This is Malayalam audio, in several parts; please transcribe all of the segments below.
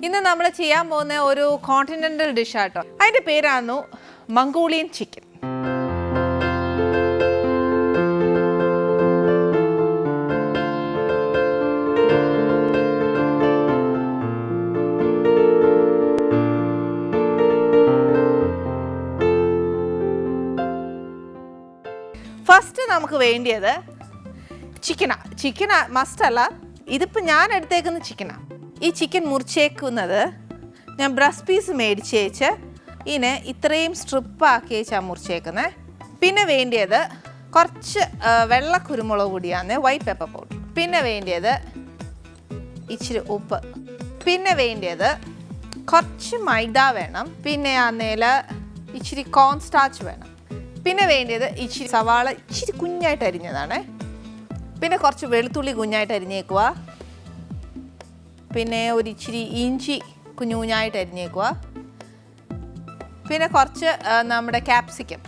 ഇന്ന് നമ്മൾ ചെയ്യാൻ പോകുന്ന ഒരു കോണ്ടിനെന്റൽ ഡിഷ് ആട്ടോ. അതിന്റെ പേരാണു മംഗോളിയൻ ചിക്കൻ ഫസ്റ്റ് നമുക്ക് വേണ്ടിയത് ചിക്കനാ ചിക്കനാ മസ്റ്റ് അല്ല. ഇതിപ്പോൾ ഞാൻ എടുത്തേക്കുന്ന ചിക്കനാ ഈ ചിക്കൻ മുറിച്ചേക്കുന്നത് ഞാൻ ബ്രസ് പീസ് മേടിച്ചേച്ച് ഇതിനെ ഇത്രയും സ്ട്രിപ്പാക്കി വെച്ചാണ് മുറിച്ചേക്കുന്നത് പിന്നെ വേണ്ടിയത് കുറച്ച് വെള്ള കുരുമുളക് പൊടിയാണ് വൈറ്റ് പെപ്പർ പൗഡർ പിന്നെ വേണ്ടിയത് ഇച്ചിരി ഉപ്പ്. പിന്നെ വേണ്ടിയത് കുറച്ച് മൈദ വേണം. പിന്നെ ആന്നേൽ ഇച്ചിരി കോൺ സ്റ്റാച്ച് വേണം. പിന്നെ വേണ്ടിയത് ഇച്ചിരി സവാള ഇച്ചിരി കുഞ്ഞായിട്ട് അരിഞ്ഞതാണ്. പിന്നെ കുറച്ച് വെളുത്തുള്ളി കുഞ്ഞായിട്ട് അരിഞ്ഞേക്കുക പിന്നെ ഒരു ഇച്ചിരി ഇഞ്ചി കുഞ്ഞു കുഞ്ഞായിട്ട് അരിഞ്ഞേക്കുക പിന്നെ കുറച്ച് നമ്മുടെ ക്യാപ്സിക്കം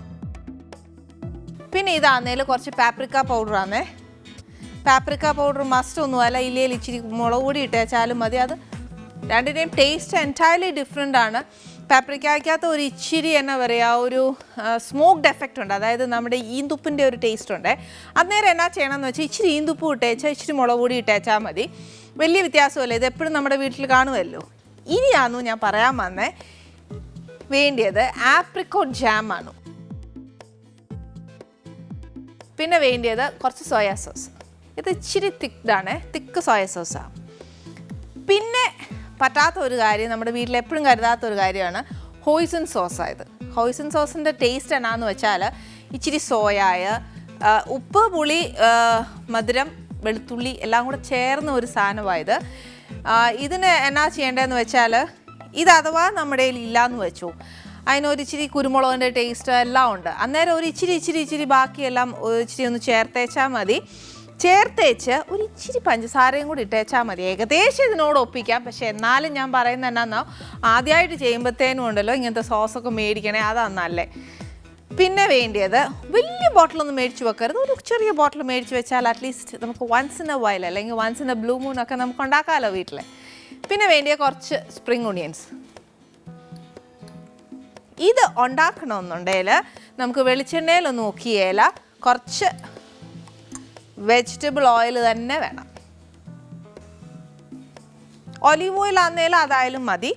പിന്നെ ഇതാന്നേൽ കുറച്ച് പാപ്രിക്ക പൗഡറാണേ പാപ്രിക്ക പൗഡർ മസ്റ്റ് ഒന്നും അല്ല ഇല്ലയിൽ ഇച്ചിരി മുളക് പൊടി ഇട്ടേച്ചാലും മതി. അത് രണ്ടിന്റെയും ടേസ്റ്റ് എന്റയർലി ഡിഫറെന്റ് ആണ്. പാപ്രിക്കകത്ത് ഒരു ഇച്ചിരി എന്നാ പറയുക ഒരു സ്മോക്ഡ് എഫക്റ്റ് ഉണ്ട്. അതായത് നമ്മുടെ ഈന്തുപ്പിന്റെ ഒരു ടേസ്റ്റ് ഉണ്ട്. അന്നേരം എന്നാ ചെയ്യണമെന്ന് വെച്ചാൽ ഇച്ചിരി ഈന്തുപ്പ് ഇട്ടേച്ചാൽ ഇച്ചിരി മുളക് പൊടി ഇട്ടേച്ചാൽ മതി. വലിയ വ്യത്യാസമല്ല? ഇത് എപ്പോഴും നമ്മുടെ വീട്ടിൽ കാണുമല്ലോ. ഇനിയാന്നു ഞാൻ പറയാൻ വന്നേ വേണ്ടിയത് ആപ്രിക്കോട്ട് ജാമാണ് പിന്നെ വേണ്ടിയത് കുറച്ച് സോയാ സോസ് ഇത് ഇച്ചിരി തിക്ഡാണ് തിക്ക് സോയ സോസാണ് പിന്നെ പറ്റാത്ത ഒരു കാര്യം നമ്മുടെ വീട്ടിൽ എപ്പോഴും കരുതാത്ത ഒരു കാര്യമാണ് ഹോയ്സൺ സോസായത് ഹോയ്സൺ സോസിന്റെ ടേസ്റ്റ് എന്നാന്ന് വെച്ചാൽ ഇച്ചിരി സോയായ ഉപ്പ് പുളി മധുരം വെളുത്തുള്ളി എല്ലാം കൂടെ ചേർന്ന ഒരു സാധനമായത്. ഇതിന് എന്നാ ചെയ്യേണ്ടതെന്ന് വെച്ചാൽ ഇത് അഥവാ നമ്മുടെ കയ്യിൽ ഇല്ലയെന്ന് വെച്ചു. അതിനൊരു ഇച്ചിരി കുരുമുളകിന്റെ ടേസ്റ്റ് എല്ലാം ഉണ്ട്. അന്നേരം ഒരു ഇച്ചിരി ഇച്ചിരി ഇച്ചിരി ബാക്കിയെല്ലാം ഇച്ചിരി ഒന്ന് ചേർത്തേച്ചാൽ മതി. ചേർത്തേച്ച് ഒരു ഇച്ചിരി പഞ്ചസാരയും കൂടി ഇട്ടേച്ചാൽ മതി. ഏകദേശം ഇതിനോട് ഒപ്പിക്കാം. പക്ഷെ എന്നാലും ഞാൻ പറയുന്നത് എന്നാന്നോ ആദ്യമായിട്ട് ചെയ്യുമ്പോഴത്തേനും ഉണ്ടല്ലോ ഇങ്ങനത്തെ സോസൊക്കെ മേടിക്കണേ അതാണ് നല്ലേ. പിന്നെ വേണ്ടിയത് വലിയ ബോട്ടിലൊന്നും മേടിച്ച് വെക്കരുത്. ഒരു ചെറിയ ബോട്ടിൽ മേടിച്ച് വെച്ചാൽ അറ്റ്ലീസ്റ്റ് നമുക്ക് വൺസ് ഇൻ എ വൈൽ അല്ലെങ്കിൽ once in a blue moon ഒക്കെ നമുക്ക് ഉണ്ടാക്കാമല്ലോ വീട്ടിൽ പിന്നെ വേണ്ടിയ കുറച്ച് സ്പ്രിങ് ഒണിയൻസ് ഇത് ഉണ്ടാക്കണമെന്നുണ്ടെങ്കിൽ നമുക്ക് വെളിച്ചെണ്ണയിലൊന്നും നോക്കിയേല. കുറച്ച് വെജിറ്റബിൾ ഓയിൽ തന്നെ വേണം. ഒലിവ് ഓയിൽ ആണെങ്കിലും അതായാലും മതി.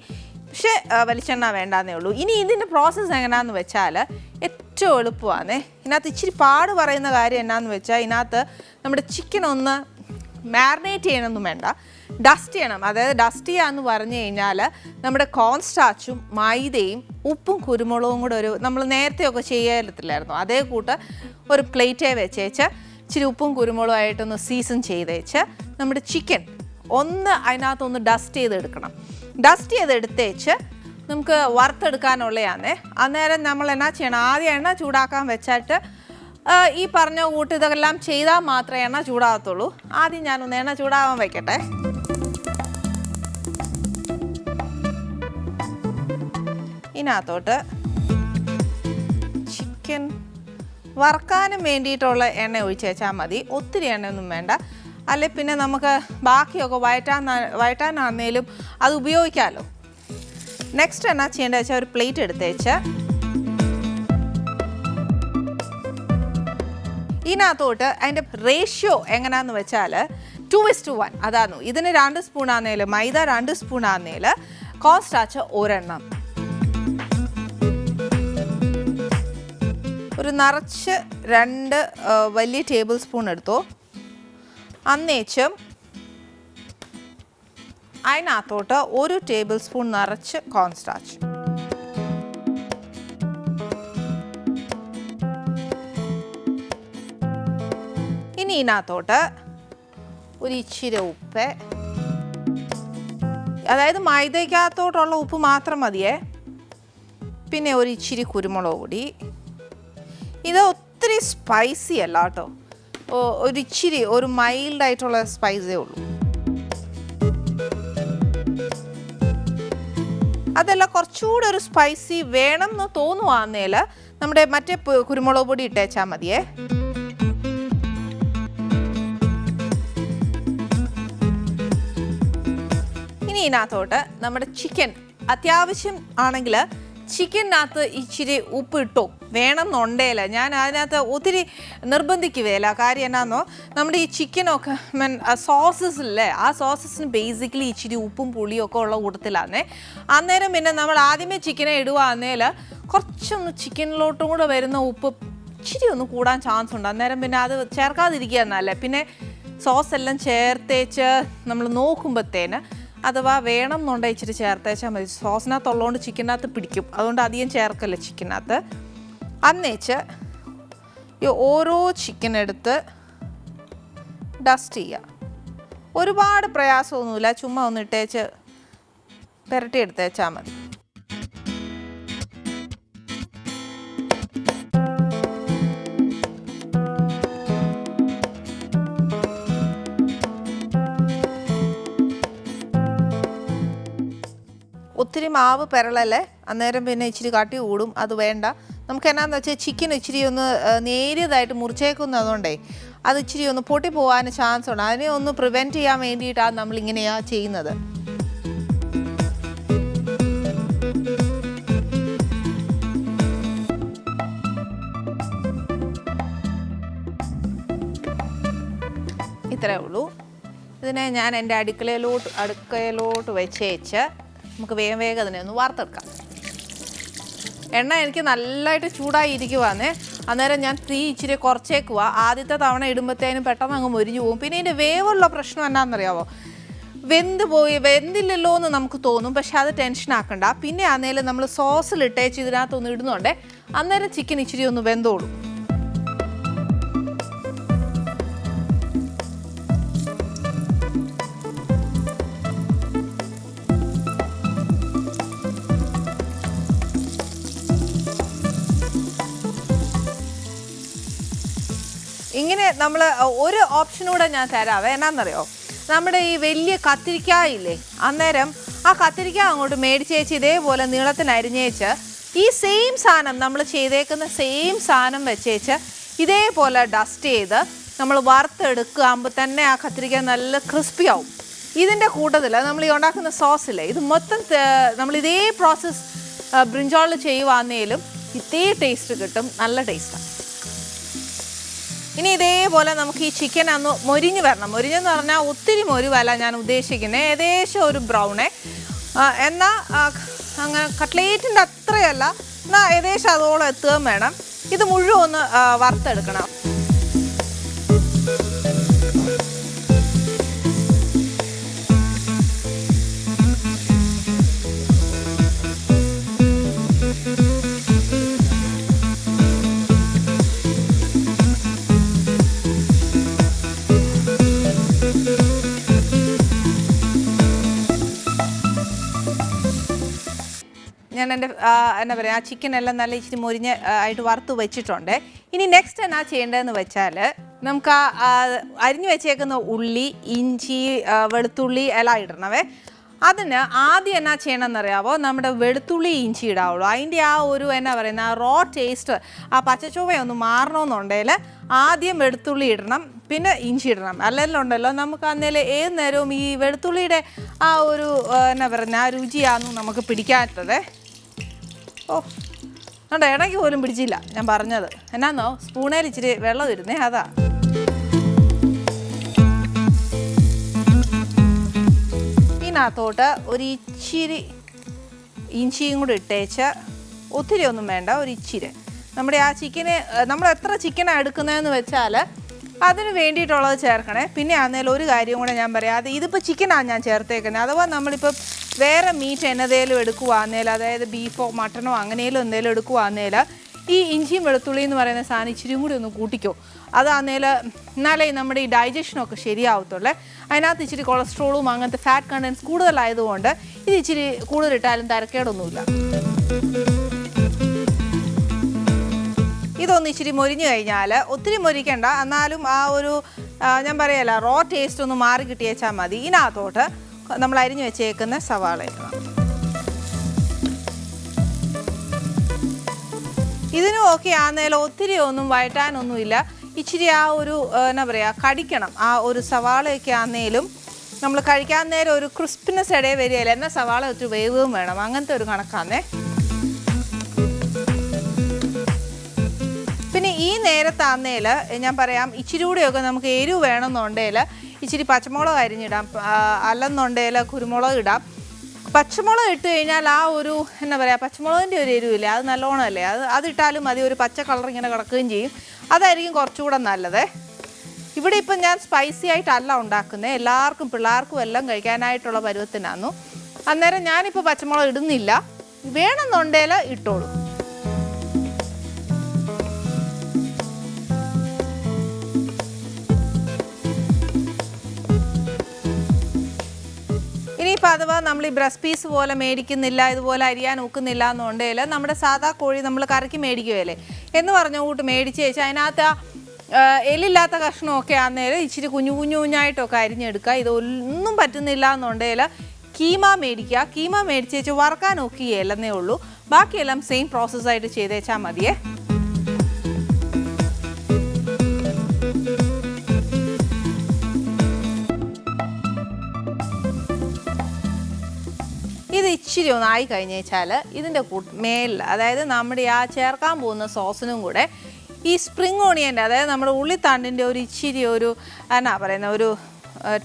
പക്ഷേ വെളിച്ചെണ്ണ വേണ്ടാന്നേ ഉള്ളൂ. ഇനി ഇതിന്റെ പ്രോസസ്സ് എങ്ങനെയാണെന്ന് വെച്ചാൽ ഏറ്റവും എളുപ്പമാണ് ഇതിനകത്ത് ഇച്ചിരി പാട് പറയുന്ന കാര്യം എന്നാന്ന് വെച്ചാൽ ഇതിനകത്ത് നമ്മുടെ ചിക്കൻ ഒന്ന് മാരിനേറ്റ് ചെയ്യണമെന്നും വേണ്ട. ഡസ്റ്റ് ചെയ്യണം. അതായത് ഡസ്റ്റ് ചെയ്യാന്ന് പറഞ്ഞു കഴിഞ്ഞാൽ നമ്മുടെ കോൺസ്റ്റാച്ചും മൈദയും ഉപ്പും കുരുമുളകും കൂടെ ഒരു നമ്മൾ നേരത്തെയൊക്കെ ചെയ്യത്തില്ലായിരുന്നു അതേ കൂട്ട് ഒരു പ്ലേറ്റേ വെച്ചേച്ച് ഇച്ചിരി ഉപ്പും കുരുമുളകും കുരുമുളകുമായിട്ടൊന്ന് സീസൺ ചെയ്തേച്ച് നമ്മുടെ ചിക്കൻ ഒന്ന് അതിനകത്തൊന്ന് ഡസ്റ്റ് ചെയ്തെടുക്കണം. ഡസ്റ്റ് ചെയ്തെടുത്തേച്ച് നമുക്ക് വറുത്തെടുക്കാനുള്ളതാണേ അന്നേരം നമ്മൾ എന്നാ ചെയ്യണം? ആദ്യം എണ്ണ ചൂടാക്കാൻ വെച്ചിട്ട് ഈ പറഞ്ഞ കൂട്ട് ഇതെല്ലാം ചെയ്താൽ മാത്രമേ എണ്ണ ചൂടാകത്തുള്ളൂ. ആദ്യം ഞാനൊന്ന് എണ്ണ ചൂടാവാൻ വയ്ക്കട്ടെ ഇതിനകത്തോട്ട് ചിക്കൻ വറക്കാനും വേണ്ടിയിട്ടുള്ള എണ്ണ ഒഴിച്ചേച്ചാൽ മതി. ഒത്തിരി എണ്ണയൊന്നും വേണ്ട. അല്ലെ പിന്നെ നമുക്ക് ബാക്കിയൊക്കെ വയറ്റാൻ വയറ്റാനാണെങ്കിലും അത് ഉപയോഗിക്കാമല്ലോ നെക്സ്റ്റ് എന്നാ ചെയ്യേണ്ടത് വെച്ചാൽ ഒരു പ്ലേറ്റ് എടുത്ത് വെച്ച് ഇതിനകത്തോട്ട് അതിന്റെ റേഷ്യോ എങ്ങനെയാന്ന് വെച്ചാൽ ടു ഇസ് ടു വൺ അതാന്നു. ഇതിന് രണ്ട് സ്പൂൺ ആന്നേൽ മൈദ രണ്ട് സ്പൂൺ ആന്നേൽ കോസ്റ്റാച്ച് ഒരെണ്ണം. ഒരു നിറച്ച് രണ്ട് വലിയ ടേബിൾ സ്പൂൺ എടുത്തു. അന്നേച്ചും അതിനകത്തോട്ട് ഒരു ടേബിൾ സ്പൂൺ നിറച്ച് കോൺസ്റ്റാച്ച്. ഇനി ഇതിനകത്തോട്ട് ഒരു ഇച്ചിരി ഉപ്പ്. അതായത് മൈദയ്ക്കകത്തോട്ടുള്ള ഉപ്പ് മാത്രം മതിയേ. പിന്നെ ഒരു ഇച്ചിരി കുരുമുളക് പൊടി. ഇത് ഒത്തിരി സ്പൈസി അല്ല കേട്ടോ. ഒരിച്ചിരി ഒരു മൈൽഡായിട്ടുള്ള സ്പൈസേ ഉള്ളൂ. അതല്ല കുറച്ചുകൂടെ ഒരു സ്പൈസി വേണം എന്ന് തോന്നുവാന്നേൽ നമ്മുടെ മറ്റേ കുരുമുളക് പൊടി ഇട്ടേച്ചാൽ മതിയേ. ഇനി ഇതിനകത്തോട്ട് നമ്മുടെ ചിക്കൻ അത്യാവശ്യം ആണെങ്കിൽ ചിക്കനകത്ത് ഇച്ചിരി ഉപ്പ് ഇട്ടോ വേണമെന്നുണ്ടേല ഞാൻ അതിനകത്ത് ഒത്തിരി നിർബന്ധിക്കുകയില്ല. കാര്യം എന്നാന്നോ? നമ്മുടെ ഈ ചിക്കനൊക്കെ മീൻ സോസസ് ഇല്ലേ? ആ സോസസിന് ബേസിക്കലി ഇച്ചിരി ഉപ്പും പുളിയും ഒക്കെ ഉള്ള കൂട്ടത്തിലാന്നേ. അന്നേരം പിന്നെ നമ്മൾ ആദ്യമേ ചിക്കനെ ഇടുവാന്നേൽ കുറച്ചൊന്ന് ചിക്കനിലോട്ടും കൂടെ വരുന്ന ഉപ്പ് ഇച്ചിരി ഒന്ന് കൂടാൻ ചാൻസ് ഉണ്ട്. അന്നേരം പിന്നെ അത് ചേർക്കാതിരിക്കുക എന്നല്ലേ. പിന്നെ സോസ് എല്ലാം ചേർത്തേച്ച് നമ്മൾ നോക്കുമ്പോഴത്തേന് അഥവാ വേണം എന്നുണ്ടെങ്കിൽ ഇച്ചിരി ചേർത്തേച്ചാൽ മതി. സോസിനകത്തുള്ളതുകൊണ്ട് ചിക്കനകത്ത് പിടിക്കും. അതുകൊണ്ട് അധികം ചേർക്കല്ല ചിക്കനകത്ത്. അന്നേച്ച് ഈ ഓരോ ചിക്കൻ എടുത്ത് ഡസ്റ്റ് ചെയ്യുക ഒരുപാട് പ്രയാസമൊന്നുമില്ല. ചുമ്മാ ഒന്ന് ഇട്ടേച്ച് പുരട്ടി എടുത്തേച്ചാൽ മതി. ഒത്തിരി മാവ് പെരളല്ലേ? അന്നേരം പിന്നെ ഇച്ചിരി കാട്ടി കൂടും. അത് വേണ്ട. നമുക്ക് എന്നാന്ന് വെച്ചാൽ ചിക്കൻ ഇച്ചിരി ഒന്ന് നേരിയതായിട്ട് നേരിയതായിട്ട് മുറിച്ചേക്കുന്നതുകൊണ്ടേ അത് ഇച്ചിരി ഒന്ന് പൊട്ടി പോകാൻ ചാൻസ് ഉണ്ട്. അതിനെ ഒന്ന് പ്രിവെന്റ് ചെയ്യാൻ വേണ്ടിയിട്ടാണ് നമ്മൾ ഇങ്ങനെയാ ചെയ്യുന്നത്. ഇത്രേ ഉള്ളൂ. ഇതിനെ ഞാൻ എന്റെ അടുക്കളയിലോട്ട് അടുക്കളയിലോട്ട് വെച്ചേച്ച് നമുക്ക് വേഗം വേഗം അതിനെ ഒന്ന് വാർത്തെടുക്കാം. എണ്ണ എനിക്ക് നല്ലതായിട്ട് ചൂടായി ഇരിക്കുവാന്നേ അന്നേരം ഞാൻ തീ ഇച്ചിരി കുറച്ചേക്കുക ആദ്യത്തെ തവണ ഇടുമ്പോഴത്തേനും പെട്ടെന്ന് അങ്ങ് മുരിഞ്ഞു പോകും പിന്നെ ഇതിന്റെ വേവുള്ള പ്രശ്നം എന്നാണെന്നറിയാവോ വെന്ത് പോയി വെന്തില്ലല്ലോ എന്ന് നമുക്ക് തോന്നും. പക്ഷെ അത് ടെൻഷൻ ആക്കണ്ട. പിന്നെ ആന്നേലും നമ്മൾ സോസിൽ ഇട്ടേച്ച് ഇതിനകത്തൊന്ന് ഇടുന്നുണ്ടേ. അന്നേരം ചിക്കൻ ഇച്ചിരി ഒന്ന് വെന്തോളും. ഇങ്ങനെ നമ്മൾ ഒരു ഓപ്ഷനൂടെ ഞാൻ തരാം. എന്നാന്നറിയോ? നമ്മുടെ ഈ വലിയ കത്തിരിക്ക ഇല്ലേ അന്നേരം ആ കത്തിരിക്ക അങ്ങോട്ട് മേടിച്ചേച്ച് ഇതേപോലെ നീളത്തിൽ അരിഞ്ഞേച്ച് ഈ സെയിം സാധനം നമ്മൾ ചെയ്തേക്കുന്ന സെയിം സാധനം വെച്ചേച്ച് ഇതേപോലെ ഡസ്റ്റ് ചെയ്ത് നമ്മൾ വറുത്തെടുക്കുമ്പോൾ തന്നെ ആ കത്തിരിക്ക നല്ല ക്രിസ്പി ആവും. ഇതിന്റെ കൂട്ടത്തിൽ നമ്മൾ ഈ ഉണ്ടാക്കുന്ന സോസില്ലേ ഇത് മൊത്തം നമ്മൾ ഇതേ പ്രോസസ്സ് ബ്രിഞ്ചോളിൽ ചെയ്യുവാന്നേലും ഇതേ ടേസ്റ്റ് കിട്ടും. നല്ല ടേസ്റ്റാണ് ഇനി ഇതേപോലെ നമുക്ക് ഈ ചിക്കൻ അന്ന് മൊരിഞ്ഞ് വരണം. മൊരിഞ്ഞെന്ന് പറഞ്ഞാൽ ഒത്തിരി മൊരുവല്ല ഞാൻ ഉദ്ദേശിക്കുന്നത് ഏകദേശം ഒരു ബ്രൗണേ എന്നാൽ അങ്ങനെ കട്ട്ലേറ്റിന്റെ അത്രയല്ല. എന്നാൽ ഏകദേശം അതോളം എത്തുകയും വേണം. ഇത് മുഴുവൻ ഒന്ന് വറുത്തെടുക്കണം. എന്റെ എന്താ പറയുക ആ ചിക്കൻ എല്ലാം നല്ല ഇച്ചിരി മുരിഞ്ഞ് ആയിട്ട് വറുത്ത് വെച്ചിട്ടുണ്ട്. ഇനി നെക്സ്റ്റ് എന്നാ ചെയ്യേണ്ടതെന്ന് വെച്ചാൽ നമുക്ക് ആ അരിഞ്ഞു വെച്ചേക്കുന്ന ഉള്ളി ഇഞ്ചി വെളുത്തുള്ളി എല്ലാം ഇടണവേ. അതിന് ആദ്യം എന്നാ ചെയ്യണമെന്നറിയാവോ? നമ്മുടെ വെളുത്തുള്ളി ഇഞ്ചി ഇടാവുള്ളൂ. അതിന്റെ ആ ഒരു എന്നാ പറയുന്ന ആ റോ ടേസ്റ്റ് ആ പച്ചച്ചുവയൊന്ന് മാറണമെന്നുണ്ടെങ്കിൽ ആദ്യം വെളുത്തുള്ളി ഇടണം പിന്നെ ഇഞ്ചി ഇടണം. അല്ലെങ്കിൽ ഉണ്ടല്ലോ. നമുക്ക് അന്നേരം ഏത് നേരവും ഈ വെളുത്തുള്ളിയുടെ ആ ഒരു എന്നാ പറയുന്ന ആ രുചിയാണെന്ന് നമുക്ക് പിടിക്കാത്തത്. ഓ അതുകൊണ്ട് ഇടയ്ക്ക് പോലും പിടിച്ചില്ല. ഞാൻ പറഞ്ഞത്. എന്നാന്നോ സ്പൂണേൽ ഇച്ചിരി വെള്ളം ഇരുന്നേ അതാ. ഇതിനകത്തോട്ട് ഒരു ഇച്ചിരി ഇഞ്ചിയും കൂടി ഇട്ടേച്ച് ഒത്തിരി ഒന്നും വേണ്ട ഒരു ഇച്ചിരി. നമ്മുടെ ആ ചിക്കന് നമ്മൾ എത്ര ചിക്കനാണ് എടുക്കുന്നതെന്ന് വെച്ചാൽ അതിന് വേണ്ടിയിട്ടുള്ളത് ചേർക്കണേ. പിന്നെ ആന്നേലും ഒരു കാര്യം കൂടെ ഞാൻ പറയാം. അത് ഇതിപ്പോൾ ചിക്കനാണ് ഞാൻ ചേർത്തേക്കുന്നത്. അഥവാ നമ്മളിപ്പോൾ വേറെ മീറ്റ് എന്നതേലും എടുക്കുവാന്നേൽ അതായത് ബീഫോ മട്ടണോ അങ്ങനെയും എന്തേലും എടുക്കുവാന്നേൽ ഈ ഇഞ്ചിയും വെളുത്തുള്ളി എന്ന് പറയുന്ന സാധനം ഇച്ചിരിയും കൂടി ഒന്ന് കൂട്ടിക്കോ. അതാന്നേൽ എന്നാലേ നമ്മുടെ ഈ ഡൈജഷനൊക്കെ ശരിയാവത്തുള്ളേ. അതിനകത്ത് ഇച്ചിരി കൊളസ്ട്രോളും അങ്ങനത്തെ ഫാറ്റ് കണ്ടൻസ് കൂടുതലായതുകൊണ്ട് ഇത് ഇച്ചിരി കൂടുതലിട്ടാലും തരക്കേടൊന്നുമില്ല. ഇതൊന്ന് ഇച്ചിരി മൊരിഞ്ഞു കഴിഞ്ഞാൽ ഒത്തിരി മൊരിക്കണ്ട. എന്നാലും ആ ഒരു ഞാൻ പറയല്ല റോ ടേസ്റ്റ് ഒന്ന് മാറി കിട്ടിയേച്ചാൽ മതി. ഇതിനകത്തോട്ട് നമ്മൾ അരിഞ്ഞു വെച്ചേക്കുന്ന സവാള ഇടണം ഇതിനും ഓക്കെ ആന്നേലും ഒത്തിരി ഒന്നും വഴറ്റാനൊന്നുമില്ല ഇച്ചിരി ആ ഒരു എന്നാ പറയുക കടിക്കണം. ആ ഒരു സവാളയൊക്കെ ആന്നേലും നമ്മൾ കഴിക്കാൻ നേരം ഒരു ക്രിസ്പിനെസ് ഇടയിൽ വരികയില്ല. എന്നാൽ സവാള ഒത്തിരി വേവും വേണം. അങ്ങനത്തെ ഒരു കണക്കാന്നേ. പിന്നെ ഈ നേരത്താന്നേൽ ഞാൻ പറയാം ഇച്ചിരി കൂടെയൊക്കെ നമുക്ക് എരിവ് വേണമെന്നുണ്ടെങ്കിൽ ഇച്ചിരി പച്ചമുളക് അരിഞ്ഞിടാം അല്ലെന്നുണ്ടെങ്കിൽ കുരുമുളക് ഇടാം. പച്ചമുളക് ഇട്ട് കഴിഞ്ഞാൽ ആ ഒരു എന്താ പറയുക പച്ചമുളകിന്റെ ഒരു എരിവില്ലേ അത് നല്ലോണം അല്ലേ അത് അതിട്ടാലും മതി ഒരു പച്ച കളർ ഇങ്ങനെ കിടക്കുകയും ചെയ്യും. അതായിരിക്കും കുറച്ചുകൂടെ നല്ലത്. ഇവിടെ ഇപ്പം ഞാൻ സ്പൈസി ആയിട്ടല്ല ഉണ്ടാക്കുന്നത് എല്ലാവർക്കും പിള്ളേർക്കും എല്ലാം കഴിക്കാനായിട്ടുള്ള പരുവത്തിനാന്നു. അന്നേരം ഞാനിപ്പോൾ പച്ചമുളക് ഇടുന്നില്ല. വേണമെന്നുണ്ടെങ്കിൽ ഇട്ടോളൂ. ഇനിയിപ്പോൾ അഥവാ നമ്മൾ ഈ ബ്രസ് പീസ് പോലെ മേടിക്കുന്നില്ല ഇതുപോലെ അരിയാൻ ഒക്കുന്നില്ല എന്നുണ്ടെങ്കിൽ നമ്മുടെ സാധാ കോഴി നമ്മൾ കറക്കി മേടിക്കുകയല്ലേ? എന്ന് പറഞ്ഞ കൂട്ട് മേടിച്ച് വെച്ചാൽ അതിനകത്ത് എല്ലില്ലാത്ത കഷ്ണമൊക്കെ ആന്നേരം ഇച്ചിരി കുഞ്ഞു കുഞ്ഞു കുഞ്ഞായിട്ടൊക്കെ അരിഞ്ഞെടുക്കുക. ഇത് ഒന്നും പറ്റുന്നില്ല എന്നുണ്ടെങ്കിൽ കീമ മേടിക്കുക. കീമ മേടിച്ച് വെച്ച് വറക്കാൻ ഒക്കുകയല്ലെന്നേ ഉള്ളൂ. ബാക്കിയെല്ലാം സെയിം പ്രോസസ്സായിട്ട് ചെയ്തേച്ചാൽ മതിയേ. ഇച്ചിരി ആയി വെച്ചാൽ ഇതിന്റെ മേലിൽ അതായത് നമ്മുടെ ആ ചേർക്കാൻ പോകുന്ന സോസിനും കൂടെ ഈ സ്പ്രിങ് ഓണിയന്റെ അതായത് നമ്മുടെ ഉള്ളിത്തണ്ടിന്റെ ഒരു ഇച്ചിരി ഒരു എന്നാ പറയുന്ന ഒരു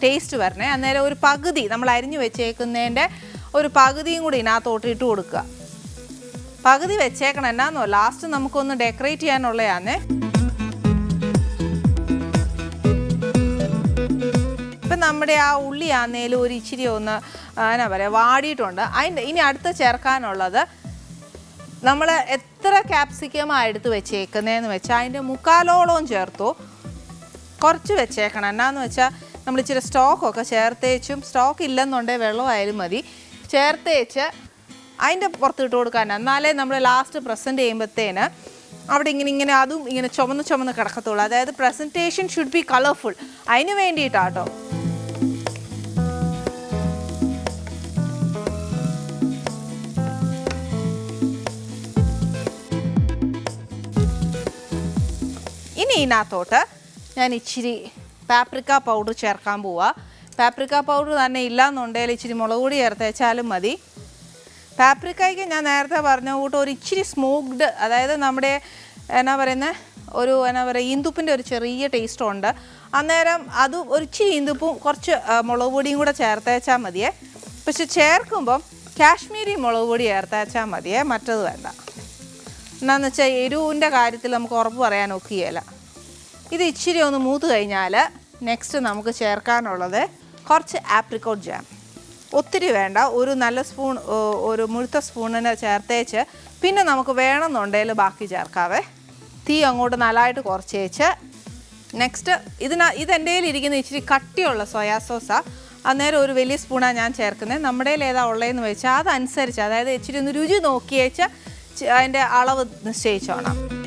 ടേസ്റ്റ് വരണേ. അന്നേരം ഒരു പകുതി നമ്മൾ അരിഞ്ഞു വെച്ചേക്കുന്നതിന്റെ ഒരു പകുതിയും കൂടി ഇതിനകത്തോട്ട് ഇട്ട് കൊടുക്കുക. പകുതി വെച്ചേക്കണം എന്നാന്നോ ലാസ്റ്റ് നമുക്കൊന്ന് ഡെക്കറേറ്റ് ചെയ്യാനുള്ളതാണേ നമ്മുടെ ആ ഉള്ളി ആന്നേലും ഒരു ഇച്ചിരി ഒന്ന് എന്നാ പറയുക വാടിയിട്ടുണ്ട്. അതിന്റെ ഇനി അടുത്ത് ചേർക്കാനുള്ളത് നമ്മൾ എത്ര ക്യാപ്സിക്കമാണ് എടുത്ത് വെച്ചേക്കുന്നതെന്ന് വെച്ചാൽ അതിന്റെ മുക്കാലോളവും ചേർത്തു. കുറച്ച് വെച്ചേക്കണം. എന്നാന്ന് വെച്ചാൽ നമ്മൾ ഇച്ചിരി സ്റ്റോക്കൊക്കെ ചേർത്തേച്ചും സ്റ്റോക്ക് ഇല്ലെന്നുണ്ടെങ്കിൽ വെള്ളമായാലും മതി. ചേർത്തേച്ച് അതിന്റെ പുറത്തിട്ട് കൊടുക്കാൻ എന്നാലേ നമ്മൾ ലാസ്റ്റ് പ്രസന്റ് ചെയ്യുമ്പോഴത്തേന് അവിടെ ഇങ്ങനെ ഇങ്ങനെ അതും ഇങ്ങനെ ചുമന്ന് ചുമന്ന് കിടക്കത്തുള്ളൂ. അതായത് പ്രസന്റേഷൻ ഷുഡ് ബി കളർഫുൾ അതിന് വേണ്ടിയിട്ടാട്ടോ. ഇതിനകത്തോട്ട് ഞാൻ ഇച്ചിരി പാപ്രിക്ക പൗഡർ ചേർക്കാൻ പോവാം. പാപ്രിക്ക പൗഡർ തന്നെ ഇല്ലാന്നുണ്ടെങ്കിൽ ഇച്ചിരി മുളക് പൊടി ചേർത്തേച്ചാലും മതി. പാപ്രിക്കയ്ക്ക് ഞാൻ നേരത്തെ പറഞ്ഞ കൂട്ട് ഒരു ഇച്ചിരി സ്മോക്ഡ് അതായത് നമ്മുടെ എന്നാ പറയുന്നത് ഒരു എന്നാ പറയുക ഈന്തുപ്പിന്റെ ഒരു ചെറിയ ടേസ്റ്റുണ്ട് അന്നേരം അത് ഒരു ഇച്ചിരി ഈന്തുപ്പും കുറച്ച് മുളക് പൊടിയും കൂടെ ചേർത്തേച്ചാൽ മതിയേ. പക്ഷെ ചേർക്കുമ്പം കാശ്മീരി മുളക് പൊടി ചേർത്തേച്ചാൽ മതിയേ മറ്റത് വേണ്ട. എന്നാന്ന് വെച്ചാൽ എരിവിന്റെ കാര്യത്തിൽ നമുക്ക് ഉറപ്പ് പറയാൻ ഒക്കുകയില്ല. ഇത് ഇച്ചിരി ഒന്ന് മൂത്ത് കഴിഞ്ഞാൽ നെക്സ്റ്റ് നമുക്ക് ചേർക്കാനുള്ളത് കുറച്ച് ആപ്രിക്കോട്ട് ജാം ഒത്തിരി വേണ്ട ഒരു നല്ല സ്പൂൺ ഒരു മുഴുത്ത സ്പൂണിന് ചേർത്തേച്ച് പിന്നെ നമുക്ക് വേണമെന്നുണ്ടെങ്കിൽ ബാക്കി ചേർക്കാവേ. തീ അങ്ങോട്ട് നല്ലതായിട്ട് കുറച്ചേച്ച് നെക്സ്റ്റ് ഇതിന ഇതെന്റെ ഇരിക്കുന്ന ഇച്ചിരി കട്ടിയുള്ള സോയാ സോസാണ് അന്നേരം ഒരു വലിയ സ്പൂണാണ് ഞാൻ ചേർക്കുന്നത് നമ്മുടെ ഏതാ ഉള്ളതെന്ന് വെച്ചാൽ അതനുസരിച്ച് അതായത് ഇച്ചിരി ഒന്ന് രുചി നോക്കിയേച്ച് അതിന്റെ അളവ് നിശ്ചയിച്ചോണം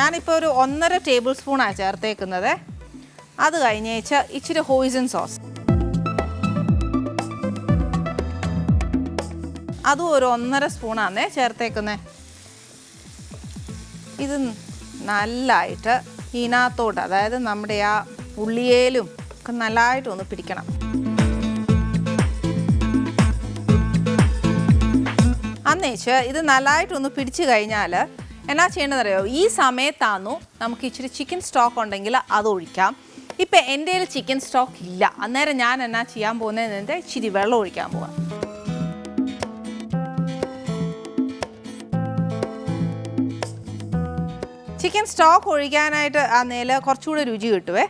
ഞാനിപ്പോൾ ഒരു ഒന്നര ടേബിൾ സ്പൂണാണ് ചേർത്തേക്കുന്നത്. അത് കഴിഞ്ഞേച്ച് ഇച്ചിരി ഹോയിസൺ സോസ് അതും ഒരു ഒന്നര സ്പൂണാന്നേ ചേർത്തേക്കുന്നത് ഇത് നല്ലതായിട്ട് ഇതിനകത്തോട്ട് അതായത് നമ്മുടെ ആ ഉള്ളിയേലും ഒക്കെ നല്ലതായിട്ടൊന്ന് പിടിക്കണം. അന്നേച്ച് ഇത് നല്ലതായിട്ടൊന്ന് പിടിച്ചു കഴിഞ്ഞാൽ എന്നാ ചെയ്യേണ്ടതെന്നറിയോ? ഈ സമയത്താണോ നമുക്ക് ഇച്ചിരി ചിക്കൻ സ്റ്റോക്ക് ഉണ്ടെങ്കിൽ അത് ഒഴിക്കാം. ഇപ്പം എന്റെ കയ്യിൽ ചിക്കൻ സ്റ്റോക്ക് ഇല്ല. അന്നേരം ഞാൻ എന്നാ ചെയ്യാൻ പോകുന്നതെന്ന് ഇച്ചിരി വെള്ളം ഒഴിക്കാൻ പോവാം. ചിക്കൻ സ്റ്റോക്ക് ഒഴിക്കാനായിട്ട് ആ നേൽ കുറച്ചുകൂടെ രുചി കിട്ടുവേ.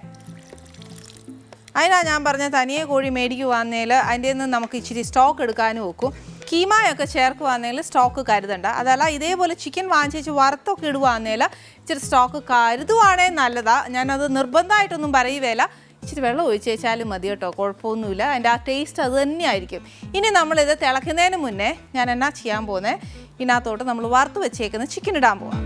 അതിനാ ഞാൻ പറഞ്ഞ തനിയെ കോഴി മേടിക്കുവാന്നേൽ അതിന്റെ നിന്ന് നമുക്ക് ഇച്ചിരി സ്റ്റോക്ക് എടുക്കാനും വെക്കും കീമായൊക്കെ ചേർക്കുവാന്നേൽ സ്റ്റോക്ക് കരുതണ്ട. അതല്ല ഇതേപോലെ ചിക്കൻ വാങ്ങിച്ച് വറുത്തൊക്കെ ഇടുവാന്നേൽ ഇച്ചിരി സ്റ്റോക്ക് കരുതുവാണേ നല്ലതാ. ഞാനത് നിർബന്ധമായിട്ടൊന്നും പറയുകയില്ല. ഇച്ചിരി വെള്ളം ഒഴിച്ച് വെച്ചാലും മതി കേട്ടോ കുഴപ്പമൊന്നുമില്ല. അതിന്റെ ആ ടേസ്റ്റ് അത് തന്നെയായിരിക്കും. ഇനി നമ്മളിത് തിളയ്ക്കുന്നതിന് മുന്നേ ഞാൻ എന്നാ ചെയ്യാൻ പോകുന്നത് ഇതിനകത്തോട്ട് നമ്മൾ വറുത്ത് വെച്ചേക്കുന്ന ചിക്കൻ ഇടാൻ പോവാം.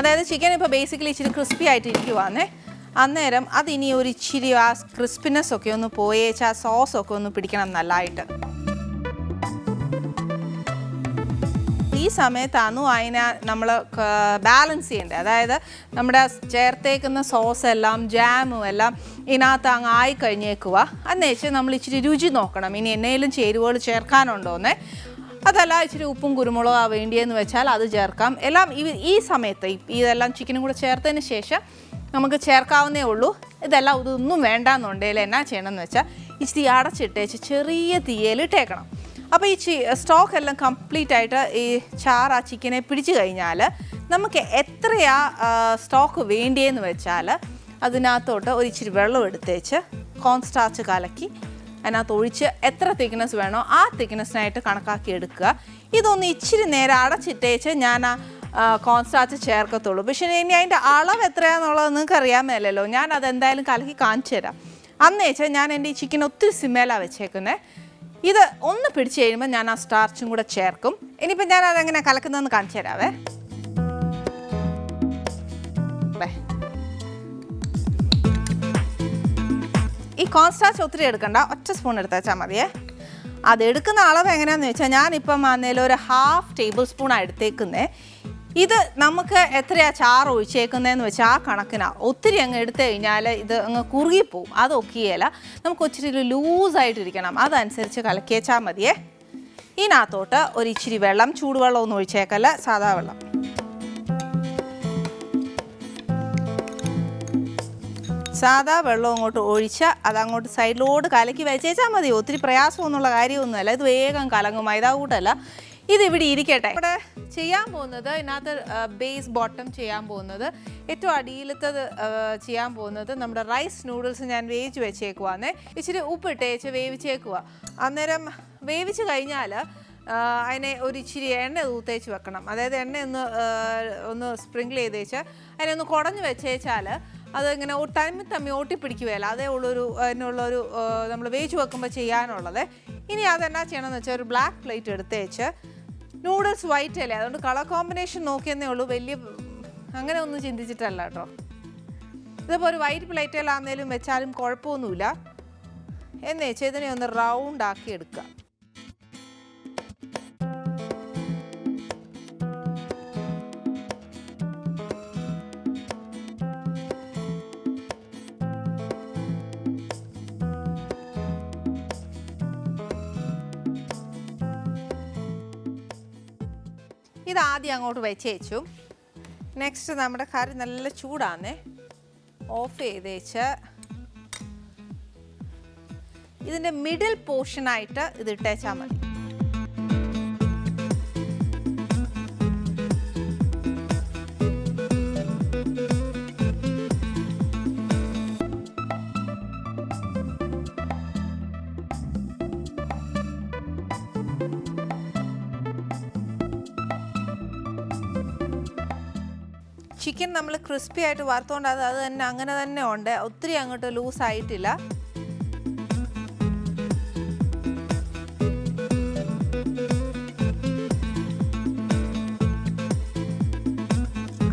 അതായത് ചിക്കൻ ഇപ്പോൾ ബേസിക്കലി ഇച്ചിരി ക്രിസ്പി ആയിട്ട് ഇരിക്കുവാന്നേ അന്നേരം അതിനി ഒരു ഇച്ചിരി ആ ക്രിസ്പിനെസ് ഒക്കെ ഒന്ന് പോയേച്ച് ആ സോസ് ഒക്കെ ഒന്ന് പിടിക്കണം നല്ലതായിട്ട് ഈ സമയത്താണ് അതിനെ നമ്മൾ ബാലൻസ് ചെയ്യേണ്ടത് അതായത് നമ്മുടെ ചേർത്തേക്കുന്ന സോസ് എല്ലാം ജാമും എല്ലാം ഇതിനകത്ത് അങ്ങ് ആയി കഴിഞ്ഞേക്കുക അന്നേച്ച് നമ്മൾ ഇച്ചിരി രുചി നോക്കണം. ഇനി എന്നേലും ചേരുവകൾ ചേർക്കാനുണ്ടോന്നേ. അതല്ല ഇച്ചിരി ഉപ്പും കുരുമുളകാ വേണ്ടിയെന്ന് വെച്ചാൽ അത് ചേർക്കാം. എല്ലാം ഈ ഈ സമയത്ത് ഇതെല്ലാം ചിക്കനും കൂടെ ചേർത്തതിന് ശേഷം നമുക്ക് ചേർക്കാവുന്നേ ഉള്ളൂ. ഇതെല്ലാം ഇതൊന്നും വേണ്ട വേണ്ടാന്നുണ്ടെങ്കിൽ എന്നാ ചെയ്യണമെന്ന് വെച്ചാൽ ഇച്ചിരി അടച്ചിട്ടേച്ച് ചെറിയ തീയൽ ഇട്ടേക്കണം. അപ്പോൾ ഈ സ്റ്റോക്ക് എല്ലാം കംപ്ലീറ്റ് ആയിട്ട് ഈ ചാർ ആ ചിക്കനെ പിടിച്ചു കഴിഞ്ഞാൽ നമുക്ക് എത്രയാ സ്റ്റോക്ക് വേണ്ടിയെന്ന് വെച്ചാൽ അതിനകത്തോട്ട് ഒരു ഇച്ചിരി വെള്ളം എടുത്തേച്ച് കോൺസ്റ്റാച്ച് കലക്കി അതിനകത്ത് ഒഴിച്ച് എത്ര തിക്നെസ് വേണോ ആ തിക്നെസ്സിനായിട്ട് കണക്കാക്കി എടുക്കുക ഇതൊന്ന് ഇച്ചിരി നേരം അടച്ചിട്ടേച്ച് ഞാൻ ആ കോൺസ്റ്റാച്ച് ചേർക്കത്തുള്ളൂ. പക്ഷേ ഇനി അതിന്റെ അളവ് എത്രയാണെന്നുള്ളത് നിങ്ങൾക്ക് അറിയാമല്ലോ ഞാൻ അതെന്തായാലും കലക്കി കാണിച്ചു തരാം. അന്നേച്ചാൽ ഞാൻ എന്റെ ഈ ചിക്കൻ ഒത്തിരി സിമേലാണ് വെച്ചേക്കുന്നത് ഇത് ഒന്ന് പിടിച്ചു കഴിയുമ്പോൾ ഞാൻ ആ സ്റ്റാർച്ചും കൂടെ ചേർക്കും. ഇനിയിപ്പോൾ ഞാൻ അതെങ്ങനെ കലക്കുന്നതെന്ന് കാണിച്ചു തരാവേ. ഈ കോൺസ്റ്റാച്ച് ഒത്തിരി എടുക്കണ്ട. ഒറ്റ സ്പൂൺ എടുത്തേച്ചാൽ മതിയേ. അത് എടുക്കുന്ന അളവ് എങ്ങനെയാണെന്ന് വെച്ചാൽ ഞാനിപ്പം അന്നേലും ഒരു ഹാഫ് ടേബിൾ സ്പൂണാണ് എടുത്തേക്കുന്നത് ഇത് നമുക്ക് എത്രയാ ചാറ് ഒഴിച്ചേക്കുന്നതെന്ന് വെച്ചാൽ ആ കണക്കിനാണ് ഒത്തിരി അങ്ങ് എടുത്തു കഴിഞ്ഞാൽ ഇത് അങ്ങ് കുറുകിപ്പോവും അത് ഒക്കിയേല. നമുക്ക് ഒത്തിരി ലൂസായിട്ടിരിക്കണം. അതനുസരിച്ച് കലക്കിയേച്ചാൽ മതിയേ. ഇതിനകത്തോട്ട് ഒരു ഇച്ചിരി വെള്ളം ചൂടുവെള്ളം ഒന്നും ഒഴിച്ചേക്കല്ല സാധാ വെള്ളം. സാധാ വെള്ളം അങ്ങോട്ട് ഒഴിച്ച് അതങ്ങോട്ട് സൈഡിലോട് കലക്കി വെച്ചേച്ചാൽ മതി ഒത്തിരി പ്രയാസമൊന്നുള്ള കാര്യമൊന്നുമല്ല. ഇത് വേഗം കലങ്ങും. മൈദാ കൂട്ടല്ല ഇത് ഇവിടെ ഇരിക്കട്ടെ. ഇവിടെ ചെയ്യാൻ പോകുന്നത് ഇതിനകത്ത് ബേസ് ബോട്ടം ചെയ്യാൻ പോകുന്നത് ഏറ്റവും അടിയിലത്തത് ചെയ്യാൻ പോകുന്നത് നമ്മുടെ റൈസ് നൂഡിൽസ് ഞാൻ വേവിച്ച് വെച്ചേക്കുവാന്നേ ഇച്ചിരി ഉപ്പിട്ടേച്ച് വേവിച്ചേക്കുക അന്നേരം വേവിച്ച് കഴിഞ്ഞാൽ അതിനെ ഒരു ഇച്ചിരി എണ്ണ തൂത്തേച്ച് വെക്കണം. അതായത് എണ്ണ ഒന്ന് ഒന്ന് സ്പ്രിങ്കിൾ ചെയ്തേച്ച് അതിനെ ഒന്ന് കുടഞ്ഞ് വെച്ചേച്ചാൽ അതിങ്ങനെ തമ്മി തമ്മി ഓട്ടിപ്പിടിക്കുകയല്ല. അതേ ഉള്ളൊരു അതിനുള്ളൊരു നമ്മൾ വേവിച്ച് വെക്കുമ്പോൾ ചെയ്യാനുള്ളത്. ഇനി അതെന്നാ ചെയ്യണമെന്ന് വെച്ചാൽ ഒരു ബ്ലാക്ക് പ്ലേറ്റ് എടുത്തേച്ച് നൂഡിൽസ് വൈറ്റ് അല്ലേ? അതുകൊണ്ട് കളർ കോമ്പിനേഷൻ നോക്കിയെന്നേ ഉള്ളൂ. വലിയ അങ്ങനെ ഒന്നും ചിന്തിച്ചിട്ടല്ല കേട്ടോ. ഇതിപ്പോൾ ഒരു വൈറ്റ് പ്ലേറ്റിലാന്നേലും വെച്ചാലും കുഴപ്പമൊന്നുമില്ല. എന്ന് ഇതിനെ ഒന്ന് റൗണ്ട് ആക്കി എടുക്കുക. ആദ്യം അങ്ങോട്ട് വെച്ചേച്ചു. നെക്സ്റ്റ് നമ്മുടെ കറി നല്ല ചൂടാന്നേ. ഓഫ് ചെയ്തേച്ച്. ഇതിന്റെ മിഡിൽ പോർഷനായിട്ട് ഇത് ഇട്ടേച്ചാൽ മതി. നമ്മൾ ക്രിസ്പി ആയിട്ട് വറുത്തോണ്ട് അത് അത് തന്നെ അങ്ങനെ തന്നെ ഉണ്ട്. ഒത്തിരി അങ്ങോട്ട് ലൂസ് ആയിട്ടില്ല.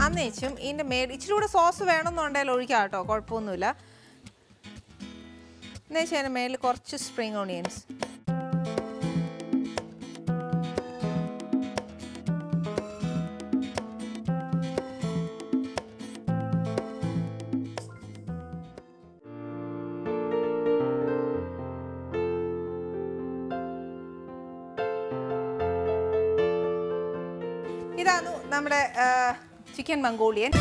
അന്നേച്ചും ഇതിന്റെ മേ ഇച്ചിരി കൂടെ സോസ് വേണമെന്നുണ്ടെങ്കിൽ ഒഴിക്കാം കേട്ടോ കുഴപ്പമൊന്നുമില്ല. എന്നുവെച്ചാൽ അതിന്റെ മേലിൽ കുറച്ച് സ്പ്രിങ് ഓണിയൻസ് മംഗോളിയൻ.